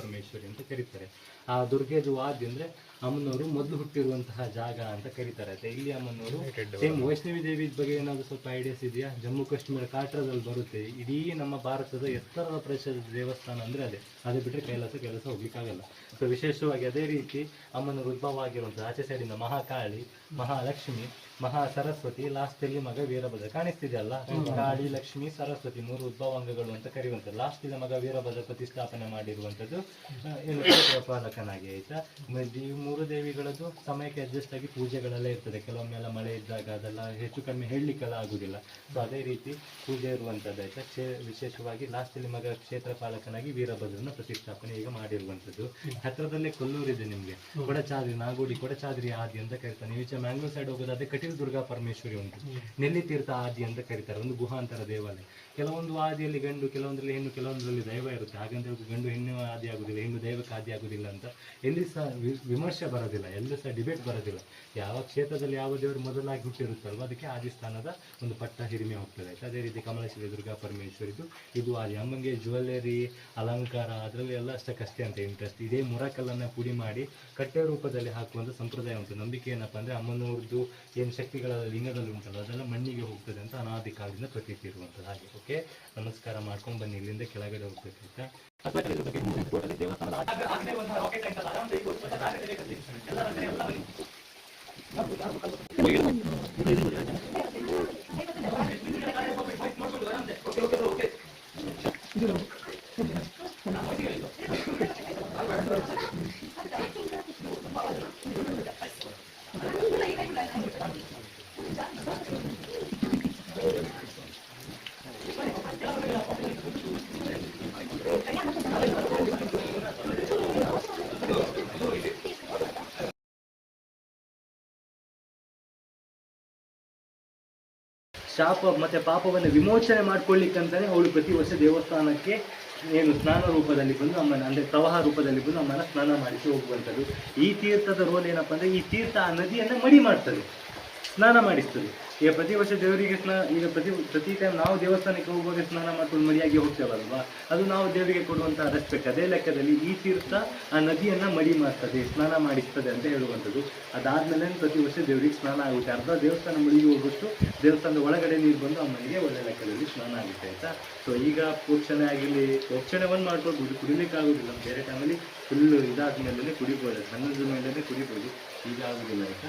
ಪರಮೇಶ್ವರಿ ಅಂತ ಕರೀತಾರೆ. ಆ ದುರ್ಗೆದು ವಾದ್ಯ ಅಂದ್ರೆ ಅಮ್ಮನವರು ಮೊದಲು ಹುಟ್ಟಿರುವಂತಹ ಜಾಗ ಅಂತ ಕರೀತಾರೆ. ಅದೇ ಇಲ್ಲಿ ಅಮ್ಮನವರು ಸೇಮ್ ವೈಷ್ಣವಿ ದೇವಿ ಬಗ್ಗೆ ಏನಾದ್ರು ಸ್ವಲ್ಪ ಐಡಿಯಾಸ್ ಇದೆಯಾ? ಜಮ್ಮು ಕಾಶ್ಮೀರ ಕಾಟ್ರದಲ್ಲಿ ಬರುತ್ತೆ. ಇಡೀ ನಮ್ಮ ಭಾರತದ ಎತ್ತರದ ಪ್ರದೇಶದ ದೇವಸ್ಥಾನ ಅಂದ್ರೆ ಅದೇ. ಅದೇ ಬಿಟ್ಟರೆ ಕೈಲಾಸ ಕೆಲಸ ಹೋಗ್ಲಿಕ್ಕಾಗಲ್ಲ. ಸೊ ವಿಶೇಷವಾಗಿ ಅದೇ ರೀತಿ ಅಮ್ಮನವರು ಉದ್ಭವ ಆಗಿರುವಂತಹ ಆಚೆ ಸೈಡಿಂದ ಮಹಾಕಾಳಿ ಮಹಾಲಕ್ಷ್ಮಿ ಮಹಾ ಸರಸ್ವತಿ ಲಾಸ್ಟ್ ಅಲ್ಲಿ ಮಗ ವೀರಭದ್ರ. ಕಾಣಿಸ್ತಿದೆಯಲ್ಲ? ಕಾಳಿ ಲಕ್ಷ್ಮಿ ಸರಸ್ವತಿ ಮೂರು ಉದ್ಭವಾಂಗಗಳು ಅಂತ ಕರೆಯುವಂತ ಲಾಸ್ಟ್ ಇದ ಮಗ ವೀರಭದ್ರ ಪ್ರತಿಷ್ಠಾಪನೆ ಮಾಡಿರುವಂತದ್ದು ಏನು ಪಾಲಕನಾಗಿ ಆಯ್ತಾ? ಈ ಮೂರು ದೇವಿಗಳದ್ದು ಸಮಯಕ್ಕೆ ಅಡ್ಜಸ್ಟ್ ಆಗಿ ಪೂಜೆಗಳೆಲ್ಲ ಇರ್ತದೆ. ಕೆಲವೊಮ್ಮೆಲ್ಲ ಮಳೆ ಇದ್ದಾಗ ಅದೆಲ್ಲ ಹೆಚ್ಚು ಕಡಿಮೆ ಹೇಳಲಿಕ್ಕೆಲ್ಲ ಆಗುದಿಲ್ಲ. ಸೊ ಅದೇ ರೀತಿ ಪೂಜೆ ಇರುವಂತದ್ದು ಆಯ್ತಾ? ಕ್ಷೇ ವಿಶೇಷವಾಗಿ ಲಾಸ್ಟ್ ಅಲ್ಲಿ ಮಗ ಕ್ಷೇತ್ರ ಪಾಲಕನಾಗಿ ವೀರಭದ್ರನ ಪ್ರತಿಷ್ಠಾಪನೆ ಈಗ ಮಾಡಿರುವಂತದ್ದು ಹತ್ರದಲ್ಲೇ ಕೊಲ್ಲೂರಿದೆ ನಿಮ್ಗೆ. ಕೊಡಚಾದ್ರಿ ನಾಗೋಡಿ ಕೊಡಚಾದ್ರಿ ಆದಿ ಅಂತ ಹೇಳ್ತಾನೆ ನೀವು ಈಚೆ ಮ್ಯಾಂಗ್ಳೂರ್ ಸೈಡ್ ಹೋಗೋದಾದ್ರೆ ಕಟೀಲ್ ದುರ್ಗಾ ಪರಮೇಶ್ವರಿ ಉಂಟು. ನೆಲ್ಲಿ ತೀರ್ಥ ಆದಿ ಅಂತ ಕರೀತಾರೆ, ಒಂದು ಗುಹಾಂತರ ದೇವಾಲಯ. ಕೆಲವೊಂದು ಆದಿಯಲ್ಲಿ ಗಂಡು, ಕೆಲವೊಂದರಲ್ಲಿ ಹೆಣ್ಣು, ಕೆಲವೊಂದರಲ್ಲಿ ದೈವ ಇರುತ್ತೆ. ಹಾಗಂತ ಗಂಡು ಹೆಣ್ಣು ಆದಿ ಆಗುದಿಲ್ಲ, ಹೆಣ್ಣು ದೈವಕ್ಕೆ ಆದಿ ಆಗುದಿಲ್ಲ ಅಂತ ಎಲ್ಲಿ ಸಹ ವಿಮರ್ಶೆ ಬರೋದಿಲ್ಲ, ಎಲ್ಲೂ ಸಹ ಡಿಬೇಟ್ ಬರೋದಿಲ್ಲ. ಯಾವ ಕ್ಷೇತ್ರದಲ್ಲಿ ಯಾವ ದೇವರು ಮೊದಲಾಗಿ ಹುಟ್ಟಿರುತ್ತಲ್ವ ಅದಕ್ಕೆ ಆದಿ ಸ್ಥಾನದ ಒಂದು ಪಟ್ಟ ಹಿರಿಮೆ ಹೋಗ್ತದೆ. ಅದೇ ರೀತಿ ಕಮಲಶ್ರೀ ದುರ್ಗಾ ಪರಮೇಶ್ವರಿದು, ಇದು ಆದಿ. ಅಮ್ಮಂಗೆ ಜ್ಯುವೆಲ್ಲರಿ, ಅಲಂಕಾರ, ಅದರಲ್ಲಿ ಎಲ್ಲ ಅಷ್ಟಕ್ಕಷ್ಟೇ ಅಂತ ಇಂಟ್ರೆಸ್ಟ್ ಇದೇ ಮುರಕಲ್ಲನ್ನ ಪುಡಿ ಮಾಡಿ ಕಟ್ಟೆ ರೂಪದಲ್ಲಿ ಹಾಕುವಂಥ ಸಂಪ್ರದಾಯ ಉಂಟು. ನಂಬಿಕೆ ಏನಪ್ಪ ಅಂದ್ರೆ ಅಮ್ಮನವ್ರದ್ದು ಏನು ಶಕ್ತಿಗಳ ಲಿಂಗದಲ್ಲಿ ಉಂಟಲ್ಲ, ಅದೆಲ್ಲ ಮಣ್ಣಿಗೆ ಹೋಗ್ತದೆ ಅಂತ ಅನಾದಿ ಕಾಲದಿಂದ ಪ್ರತೀತಿ ಇರುವಂಥದ್ದು ಹಾಗೆ ಓಕೆ ನಮಸ್ಕಾರ ಮಾಡ್ಕೊಂಡು ಬನ್ನಿ, ಇಲ್ಲಿಂದ ಕೆಳಗಡೆ ಹೋಗ್ಬೇಕಾಯ್ತಾ ಶಾಪ ಮತ್ತೆ ಪಾಪವನ್ನು ವಿಮೋಚನೆ ಮಾಡ್ಕೊಳ್ಳಿಕ್ಕಂತಲೇ ಅವಳು ಪ್ರತಿ ವರ್ಷ ದೇವಸ್ಥಾನಕ್ಕೆ ಏನು ಸ್ನಾನ ರೂಪದಲ್ಲಿ ಬಂದು ಅಮ್ಮನ ಅಂದರೆ ಪ್ರವಾಹ ರೂಪದಲ್ಲಿ ಬಂದು ಅಮ್ಮನ ಸ್ನಾನ ಮಾಡಿಸಿ ಹೋಗುವಂಥದ್ದು. ಈ ತೀರ್ಥದ ರೋಲ್ ಏನಪ್ಪ ಅಂದ್ರೆ ಈ ತೀರ್ಥ ಆ ನದಿಯನ್ನು ಮಡಿ ಮಾಡ್ತದೆ. ಸ್ನಾನ ಮಾಡಿಸ್ತದೆ. ಈಗ ಪ್ರತಿ ವರ್ಷ ದೇವರಿಗೆ ಸ್ನಾನ ಈಗ ಪ್ರತಿ ಪ್ರತಿ ಟೈಮ್ ನಾವು ದೇವಸ್ಥಾನಕ್ಕೆ ಹೋಗುವಾಗ ಸ್ನಾನ ಮಾಡ್ಕೊಂಡು ಮಡಿಯಾಗಿ ಹೋಗ್ತೇವಲ್ವಾ? ಅದು ನಾವು ದೇವರಿಗೆ ಕೊಡುವಂತಹ ರೆಸ್ಪೆಕ್ಟ್ ಅದೇ ಲೆಕ್ಕದಲ್ಲಿ ಈ ತೀರ್ಥ ಆ ನದಿಯನ್ನ ಮಡಿ ಮಾಡ್ತದೆ, ಸ್ನಾನ ಮಾಡಿಸ್ತದೆ ಅಂತ ಹೇಳುವಂಥದ್ದು. ಅದಾದ್ಮೇಲೆ ಪ್ರತಿ ವರ್ಷ ದೇವರಿಗೆ ಸ್ನಾನ ಆಗುತ್ತೆ. ಅರ್ಧ ದೇವಸ್ಥಾನ ಮಡಿಗೆ ಹೋಗುವಷ್ಟು ದೇವಸ್ಥಾನದ ಒಳಗಡೆ ನೀರು ಬಂದು ಆ ಮನೆಗೆ ಒಳ್ಳೆ ಲೆಕ್ಕದಲ್ಲಿ ಸ್ನಾನ ಆಗುತ್ತೆ ಆಯ್ತಾ? ಸೊ ಈಗ ಪೋಕ್ಷಣೆ ಆಗಿರಲಿ ಪೋಕ್ಷಣೆ ಒಂದು ಮಾಡ್ಕೊಳ್ಬೋದು ಕುಡಿಲಿಕ್ಕೆ ನಮ್ಮ ಬೇರೆ ಟೈಮಲ್ಲಿ ಫುಲ್ ಇದಾದ್ಮೇಲೆ ಕುಡಿಬೋದು. ಸಣ್ಣದ ಮೇಲೆ ಕುಡಿಬೋದು. ಈಗ ಆಗುದಿಲ್ಲ ಆಯ್ತಾ?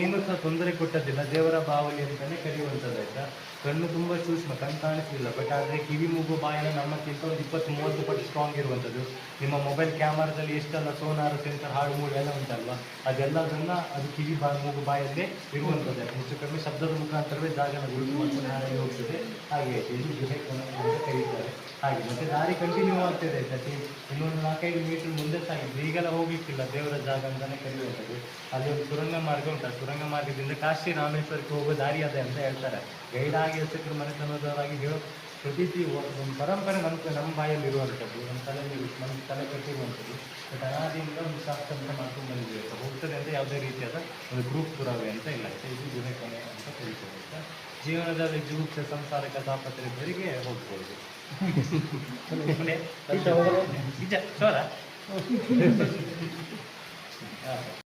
ಏನು ಸಹ ತೊಂದರೆ ಕೊಟ್ಟದಿಲ್ಲ ದೇವರ ಬಾವಲಿ ಅಂತಾನೆ ಕರೆಯುವಂಥದ್ದಾಯ್ತಾ ಕಣ್ಣು ತುಂಬಾ ಸೂಕ್ಷ್ಮ, ಕಣ್ಣು ಕಾಣಿಸ್ತಿಲ್ಲ ಬಟ್ ಆದರೆ ಕಿವಿ, ಮೂಗು, ಬಾಯಿನ ನಮ್ಮಕ್ಕಿಂತ ಒಂದು ಇಪ್ಪತ್ತು ಮೂವತ್ತು ಪಟ್ಟು ಸ್ಟ್ರಾಂಗ್ ಇರುವಂಥದ್ದು. ನಿಮ್ಮ ಮೊಬೈಲ್ ಕ್ಯಾಮರಾದಲ್ಲಿ ಎಷ್ಟೆಲ್ಲ ಸೋನಾರ ಸೆನ್ಸರ್ ಹಾಡು, ಮೂಡು ಎಲ್ಲ ಉಂಟಲ್ವಾ? ಅದೆಲ್ಲದನ್ನ ಅದು ಕಿವಿ, ಬಾ, ಮೂಗು ಬಾಯಲ್ಲೇ ಇರುವಂಥದ್ದು ಹೆಚ್ಚು ಕಡಿಮೆ ಶಬ್ದದ ಮುಖಾಂತರವೇ ಜಾಗನ ಗುರುತು ಮಾಡ್ಕೊಂಡು ಹಾಗೆ ಹೋಗ್ತದೆ. ಹಾಗೆ ಕರೀತಾರೆ. ಹಾಗೆ ಮತ್ತೆ ದಾರಿ ಕಂಟಿನ್ಯೂ ಆಗ್ತಿದೆ ಪ್ರತಿ ಇನ್ನೊಂದು ನಾಲ್ಕೈದು ಮೀಟರ್ ಮುಂದೆ ಸಾಗಿದ್ದು ಈಗೆಲ್ಲ ಹೋಗ್ಲಿಕ್ಕಿಲ್ಲ ದೇವರ ಜಾಗ ಅಂತಾನೆ ಕರೆಯುವಂಥದ್ದು ಅಲ್ಲಿ ಒಂದು ಸುರಂಗ ಮಾರ್ಗ ಉಂಟು. ಸುರಂಗ ಮಾರ್ಗದಿಂದ ಕಾಶಿ ರಾಮೇಶ್ವರಕ್ಕೆ ಹೋಗೋ ದಾರಿ ಅದೇ ಅಂತ ಹೇಳ್ತಾರೆ. ಗೈಡ್ ಆಗಿ ಹೆಸರು ಮನೆತನದವರಾಗಿ ಹೇಳೋ ಪ್ರತೀತಿ ಒಂದು ಪರಂಪರೆ ನಮ್ಮ ನಮ್ಮ ಬಾಯಲ್ಲಿ ಇರುವಂಥದ್ದು ನಮ್ಮ ತಲೆಯಲ್ಲಿ ನಮ್ಮ ತಲೆ ಕಟ್ಟಿರುವಂಥದ್ದು ಬಟ್ ಅನಾದಿಯಿಂದ ಒಂದು ಶಾಸ್ತ್ರ ಮಾಡ್ಕೊಂಡು ಬಂದಿದ್ದೀವಿ ಅಂತ ಹೋಗ್ತದೆ ಅಂತ ಯಾವುದೇ ರೀತಿಯಾದ ಒಂದು ಗ್ರೂಪ್ ಪುರಾವೆ ಅಂತ ಇಲ್ಲ. ಇದು ಗುಹೆ ಕೊನೆ ಅಂತ ತಿಳ್ಕೊಬೇಕು ಜೀವನದಲ್ಲಿ ಸಂಸಾರ ಸಂಸಾರಕ ತಾಪತ್ರೆಯವರಿಗೆ ಹೋಗ್ಬೋದು ನಿಜ ಸೋರ